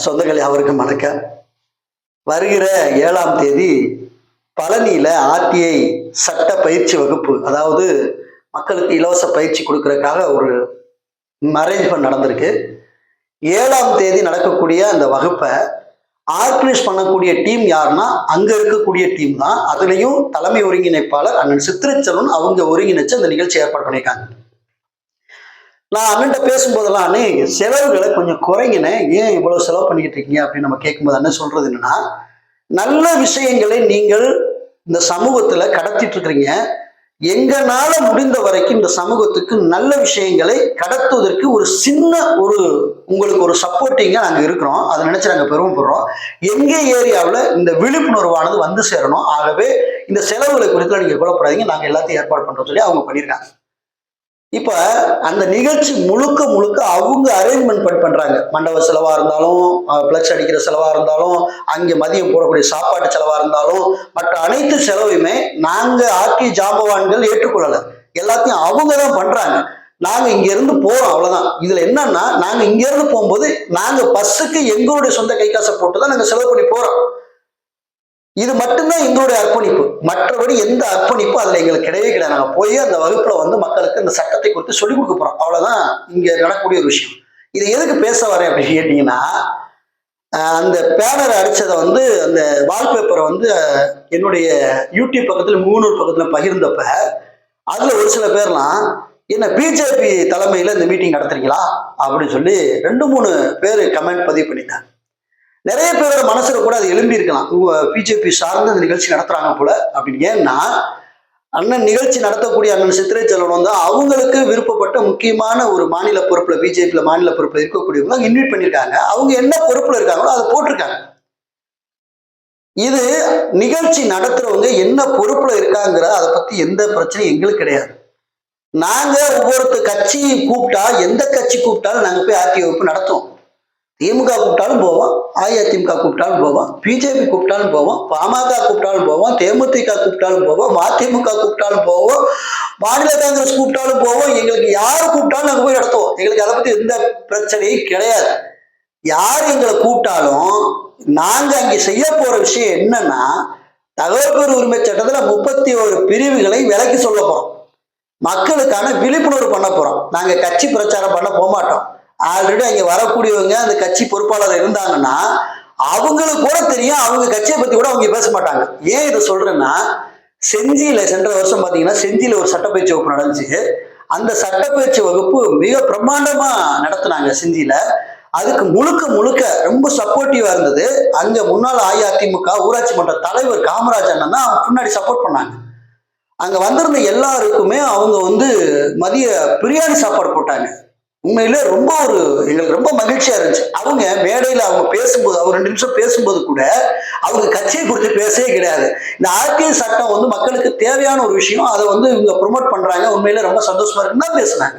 சொந்தங்களே அவருக்கு வணக்கம். வருகிற ஏழாம் தேதி பழனியில ஆர்டிஐ சட்ட பயிற்சி வகுப்பு அதாவது மக்களுக்கு இலவச பயிற்சி கொடுக்கறதுக்காக ஒரு அரேஞ்ச்மெண்ட் நடந்திருக்கு. ஏழாம் தேதி நடக்கக்கூடிய அந்த வகுப்பை ஆர்கனைஸ் பண்ணக்கூடிய டீம் யாருன்னா அங்க இருக்கக்கூடிய டீம் தான். அதுலயும் தலைமை ஒருங்கிணைப்பாளர் அண்ணன் சித்திரச்செல்வன் அவங்க ஒருங்கிணைச்சு அந்த நிகழ்ச்சி ஏற்பாடு பண்ணியிருக்காங்க. நான் அண்ணன்ட்ட பேசும்போதெல்லாம் அண்ணே செலவுகளை கொஞ்சம் குறைங்கண்ணே. ஏன் இவ்வளவு செலவு பண்ணிக்கிட்டு இருக்கீங்க? அப்படின்னு நம்ம கேட்கும்போது அண்ணன் சொல்றது என்னன்னா நல்ல விஷயங்களை நீங்கள் இந்த சமூகத்துல கடத்திட்டு இருக்கிறீங்க. எங்கனால முடிந்த வரைக்கும் இந்த சமூகத்துக்கு நல்ல விஷயங்களை கடத்துவதற்கு ஒரு சின்ன ஒரு உங்களுக்கு ஒரு சப்போர்ட்டிங்காக நாங்கள் இருக்கிறோம். அதை நினைச்சு நாங்கள் பெருமைப்படுறோம். எங்க ஏரியாவில் இந்த விழிப்புணர்வானது வந்து சேரணும். ஆகவே இந்த செலவுகளை குறித்து நீங்க கொல்லப்படாதீங்க நாங்கள் எல்லாத்தையும் ஏற்பாடு பண்றோம் சொல்லி அவங்க பண்ணியிருக்காங்க. இப்ப அந்த நிகழ்ச்சி முழுக்க முழுக்க அவங்க அரேஞ்ச்மெண்ட் பண்ணி பண்றாங்க. மண்டப செலவா இருந்தாலும் பிளக்ஸ் அடிக்கிற செலவா இருந்தாலும் அங்கே மதியம் போடக்கூடிய சாப்பாட்டு செலவா இருந்தாலும் மற்ற அனைத்து செலவையுமே நாங்க ஆக்கி ஜாம்பவான்கள் ஏற்றுக்கொள்ளல. எல்லாத்தையும் அவங்க தான் பண்றாங்க. நாங்க இங்க இருந்து போறோம் அவ்வளவுதான். இதுல என்னன்னா நாங்க இங்க இருந்து போகும்போது நாங்க பஸ்ஸுக்கு எங்களுடைய சொந்த கை காசை போட்டு தான் நாங்க செலவு பண்ணி போறோம். இது மட்டும்தான் எங்களுடைய அர்ப்பணிப்பு. மற்றபடி எந்த அர்ப்பணிப்பும் அதுல எங்களுக்கு கிடையவே கிடையாது. நாங்க போய் அந்த வகுப்புல வந்து மக்களுக்கு இந்த சட்டத்தை குறித்து சொல்லிக் கொடுக்க போறோம். அவ்வளவுதான். இங்க நடக்கக்கூடிய ஒரு விஷயம். இது எதுக்கு பேச வரேன் அப்படின்னு கேட்டீங்கன்னா அந்த பேனரை அடிச்சதை வந்து அந்த வால்பேப்பரை வந்து என்னுடைய யூடியூப் பக்கத்துல மூணூர் பக்கத்துல பகிர்ந்தப்ப அதுல ஒரு சில பேர்லாம் என்ன பிஜேபி தலைமையில இந்த மீட்டிங் நடத்துறீங்களா? அப்படின்னு சொல்லி ரெண்டு மூணு பேர் கமெண்ட் பதிவு பண்ணிட்டாங்க நிறைய பேரோட மனசுல கூட அது எழும்பி இருக்கலாம். பிஜேபி சார்ந்து அந்த நிகழ்ச்சி நடத்துறாங்க போல. அப்படின்னு ஏன்னா அண்ணன் நிகழ்ச்சி நடத்தக்கூடிய அண்ணன் சித்திரை செல்வன் வந்து அவங்களுக்கு விருப்பப்பட்ட முக்கியமான ஒரு மாநில பொறுப்புல பிஜேபியில மாநில பொறுப்புல இருக்கக்கூடியவங்க இன்வைட் பண்ணியிருக்காங்க. அவங்க என்ன பொறுப்புல இருக்காங்களோ அதை போட்டிருக்காங்க. இது நிகழ்ச்சி நடத்துறவங்க என்ன பொறுப்புல இருக்காங்கிற அதை பத்தி எந்த பிரச்சனையும் எங்களுக்கு கிடையாது. நாங்க ஒவ்வொருத்த கட்சி கூப்பிட்டா எந்த கட்சி கூப்பிட்டாலும் நாங்க போய் ஆர்டி வகுப்பு நடத்துவோம். திமுக கூப்பிட்டாலும் போவோம் அஇஅதிமுக கூப்பிட்டாலும் போவோம் பிஜேபி கூப்பிட்டாலும் போவோம் பாமக கூப்பிட்டாலும் போவோம் தேமுதிக கூப்பிட்டாலும் போவோம் மதிமுக கூப்பிட்டாலும் போவோம் மாநில காங்கிரஸ் கூப்பிட்டாலும் போவோம் எங்களுக்கு யார் கூப்பிட்டாலும் நாங்கள் போய் நடத்துவோம். எங்களுக்கு அதை பத்தி எந்த பிரச்சனையும் கிடையாது. யார் எங்களை கூப்பிட்டாலும் நாங்கள் அங்கே செய்ய போற விஷயம் என்னன்னா தகவல் பெறு உரிமை சட்டத்துல முப்பத்தி ஒரு பிரிவுகளை விலக்கி சொல்ல போறோம். மக்களுக்கான விழிப்புணர்வு பண்ண போறோம். நாங்கள் கட்சி பிரச்சாரம் பண்ண போக மாட்டோம். ஆல்ரெடி அங்க வரக்கூடியவங்க அந்த கட்சி பொறுப்பாளர் இருந்தாங்கன்னா அவங்களுக்கு கூட தெரியும் அவங்க கட்சியை பத்தி கூட அவங்க பேச மாட்டாங்க. ஏன் இதை சொல்றேன்னா செஞ்சியில சென்ற வருஷம் பாத்தீங்கன்னா செஞ்சியில ஒரு சட்டப்பயிற்சி வகுப்பு நடந்துச்சு. அந்த சட்டப்பயிற்சி வகுப்பு மிக பிரம்மாண்டமா நடத்தினாங்க செஞ்சியில. அதுக்கு முழுக்க முழுக்க ரொம்ப சப்போர்ட்டிவா இருந்தது. அங்க முன்னாள் அஇஅதிமுக ஊராட்சி மன்ற தலைவர் காமராஜ் அண்ணன் தான் அவங்க சப்போர்ட் பண்ணாங்க. அங்க வந்திருந்த எல்லாருக்குமே அவங்க வந்து மதிய பிரியாணி சாப்பாடு போட்டாங்க. உண்மையிலே ரொம்ப ஒரு எங்களுக்கு ரொம்ப மகிழ்ச்சியா இருந்துச்சு. அவங்க மேடையில அவங்க பேசும்போது அவங்க ரெண்டு நிமிஷம் பேசும்போது கூட அவங்க கட்சியை குறித்து பேசவே கிடையாது. இந்த ஆர்டிஐ சட்டம் வந்து மக்களுக்கு தேவையான ஒரு விஷயம். அதை வந்து இவங்க ப்ரொமோட் பண்றாங்க. உண்மையில ரொம்ப சந்தோஷமா இருக்குன்னு தான் பேசுனாங்க.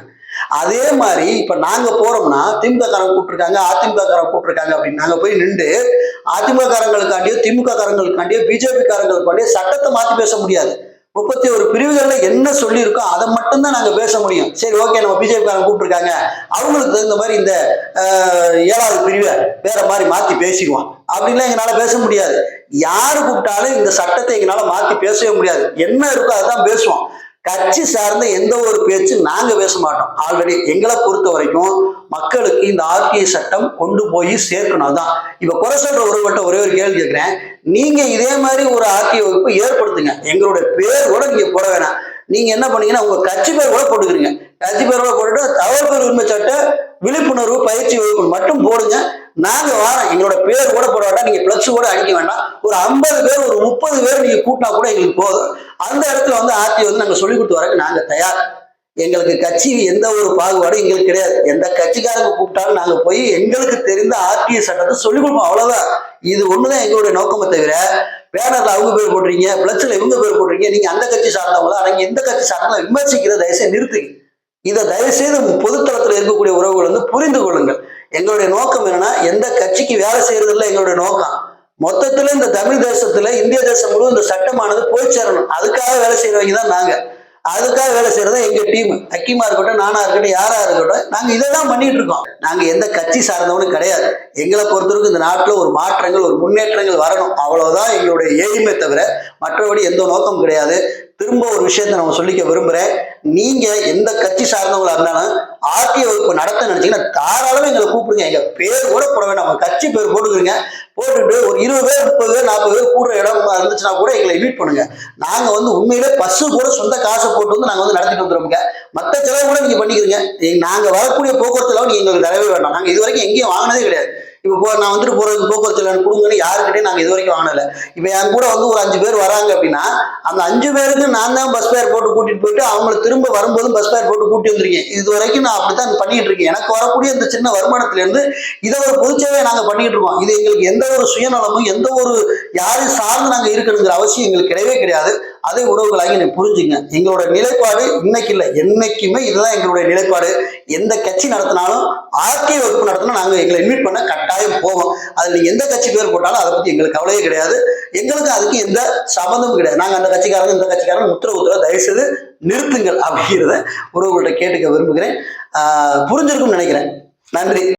அதே மாதிரி இப்ப நாங்க போறோம்னா திமுக காரங்க கூப்பிட்டுருக்காங்க அதிமுக காரங்க கூப்பிட்டுருக்காங்க அப்படின்னு நாங்க போய் நின்று அதிமுக காரங்களுக்காண்டியோ திமுக காரங்களுக்காண்டியோ பிஜேபி காரங்களுக்காண்டியோ சட்டத்தை மாத்தி பேச முடியாது. முப்பத்தி ஒரு பிரிவுகள்ல என்ன சொல்லியிருக்கோ அதை மட்டும்தான் நாங்க பேச முடியும். சரி ஓகே நம்ம பிஜேபிக்காரங்க கூப்பிட்டுருக்காங்க. அவங்களுக்கு தகுந்த மாதிரி இந்த ஏழாவது பிரிவை வேற மாதிரி மாத்தி பேசிக்குவோம். அப்படின்லாம் எங்களால பேச முடியாது. யாரு கூப்பிட்டாலும் இந்த சட்டத்தை எங்களால மாத்தி பேசவே முடியாது. என்ன இருக்கோ அதுதான் பேசுவோம். கட்சி சார்ந்த எந்த ஒரு பேச்சு நாங்க பேச மாட்டோம். ஆல்ரெடி எங்களை பொறுத்த வரைக்கும் மக்களுக்கு இந்த ஆர்டிஐ சட்டம் கொண்டு போய் சேர்க்கணும். அதான். இப்ப குறை சொல்ற ஒருவர்கிட்ட ஒரே ஒரு கேள்வி கேட்கிறேன். நீங்க இதே மாதிரி ஒரு ஆர்டிஐ வகுப்பு ஏற்படுத்துங்க. எங்களுடைய பேர் கூட நீங்க போட வேணாம். நீங்க என்ன பண்ணீங்கன்னா உங்க கட்சி பேர் கூட போட்டுக்கிறீங்க. கட்சி பேர் கூட போட்டுட்டு தகவல் பேர் உரிமை சட்ட விழிப்புணர்வு பயிற்சி வகுப்பு மட்டும் போடுங்க. நாங்க வாரம் எங்களோட பேர் கூட போட வேண்டாம். நீங்க பிளக்ஸ் கூட அடிக்க வேண்டாம். ஒரு ஐம்பது பேர் ஒரு முப்பது பேர் நீங்க கூட்டினா கூட எங்களுக்கு போதும். அந்த இடத்துல வந்து ஆர்டி வந்து நாங்க சொல்லி கொடுத்து வரக்கு நாங்க தயார். எங்களுக்கு கட்சி எந்த ஒரு பாகுபாடும் எங்களுக்கு கிடையாது. எந்த கட்சிக்காரங்க கூப்பிட்டாலும் நாங்க போய் எங்களுக்கு தெரிந்த ஆர்டிஐ சட்டத்தை சொல்லிக் கொடுப்போம் அவ்வளவுதான். இது ஒண்ணுதான் எங்களுடைய நோக்கமே தவிர பேனர்ல அவங்க பேர் போடுறீங்க பிளஸ்ல இவங்க பேர் போடுறீங்க நீங்க அந்த கட்சி சார்ந்தவங்களா தான் நீங்க எந்த கட்சி சார்ந்தவங்க விமர்சிக்கிறத தயவுசெய்து நிறுத்துங்க. இதை தயவுசெய்து பொதுத்தளத்தில் இருக்கக்கூடிய உறவுகள் வந்து புரிந்து கொள்ளுங்கள். எங்களுடைய நோக்கம் என்னன்னா எந்த கட்சிக்கு வேலை செய்யறதில்ல எங்களுடைய நோக்கம். மொத்தத்துல இந்த தமிழ் தேசத்துல இந்திய தேசம் முழுவதும் இந்த சட்டமானது போய் சேரணும். அதுக்காக வேலை செய்யறவங்க தான் நாங்க. அதுக்காக வேலை செய்யறது எங்க டீம். அக்கிமா இருக்கட்டும் நானா இருக்கட்டும் யாரா இருக்கட்டும் நாங்க இதெல்லாம் பண்ணிட்டு இருக்கோம். நாங்க எந்த கட்சி சார்ந்தவனும் கிடையாது. எங்களை பொறுத்தவரைக்கும் இந்த நாட்டுல ஒரு மாற்றங்கள் ஒரு முன்னேற்றங்கள் வரணும். அவ்வளவுதான் எங்களுடைய எய்மே தவிர மற்றபடி எந்த நோக்கம் கிடையாது. திரும்ப ஒரு விஷயத்த நம்ம சொல்லிக்க விரும்புறேன். நீங்க எந்த கட்சி சார்ந்தவங்களா இருந்தாலும் ஆர்டிஓ வகுப்பு நடத்த நினைச்சீங்கன்னா தாராளமாக எங்களை கூப்பிடுங்க. எங்க பேர் கூட போட வேண்டாம். உங்க கட்சி பேர் போட்டுக்கிறீங்க போட்டுட்டு ஒரு இருபது பேர் முப்பது பேர் நாற்பது பேர் கூடுற இடம் இருந்துச்சுன்னா கூட எங்களை இன்வைட் பண்ணுங்க. நாங்க வந்து உண்மையிலே பஸ்ஸு கூட சொந்த காசை போட்டு வந்து நாங்க வந்து நடத்திட்டு வந்துருவோங்க மற்ற செலவு கூட நீங்க பண்ணிக்கிறீங்க. நாங்க வரக்கூடிய போக்குவரத்து செலவு நீங்க எங்களுக்கு தரவே வேண்டாம். நாங்க இது வரைக்கும் எங்கேயும் வாங்கினதே கிடையாது. இப்போ போ நான் வந்துட்டு போறது போக்குவரத்து செலவு கொடுங்கன்னு யாருக்கிட்டே நாங்கள் இது வரைக்கும் வாங்கினதில்ல இப்போ என் கூட வந்து ஒரு அஞ்சு பேர் வராங்க அப்படின்னா அந்த அஞ்சு பேருக்கு நான் தான் பஸ் ஃபேர் போட்டு கூட்டிட்டு போயிட்டு அவங்கள திரும்ப வரும்போது பஸ் ஃபேர் போட்டு கூட்டி வந்திருக்கேன் இது வரைக்கும் நான் அப்படித்தான் பண்ணிட்டு இருக்கேன். எனக்கு வரக்கூடிய இந்த சின்ன வருமானத்திலேருந்து இதை ஒரு பொதுச்சேவை நாங்கள் பண்ணிட்டு இருக்கோம். இது எங்களுக்கு எந்த ஒரு சுயநலமும் எந்த ஒரு யாரையும் சார்ந்து நாங்கள் இருக்கணுங்கிற அவசியம் எங்களுக்கு கிடையவே கிடையாது. அதை உறவுகளாகி நீ புரிஞ்சுங்க. எங்களோட நிலைப்பாடு இன்னைக்கு இல்லை என்னைக்குமே இதுதான் எங்களுடைய நிலைப்பாடு. எந்த கட்சி நடத்தினாலும் ஆர்கே வகுப்பு நடத்தினா நாங்கள் எங்களை இன்வைட் பண்ண கட்டாயம் போவோம். அதில் எந்த கட்சி பேர் போட்டாலும் அதை பற்றி எங்களுக்கு கவலையே கிடையாது. எங்களுக்கு அதுக்கு எந்த சம்மந்தமும் கிடையாது. நாங்கள் அந்த கட்சிக்காரங்க இந்த கட்சிக்காரங்க உத்தரவு உத்தரவு தயவு செய்து நிறுத்துங்கள் அப்படிங்கிறத உறவுகள்கிட்ட கேட்டுக்க விரும்புகிறேன். புரிஞ்சிருக்கும்னு நினைக்கிறேன். நன்றி.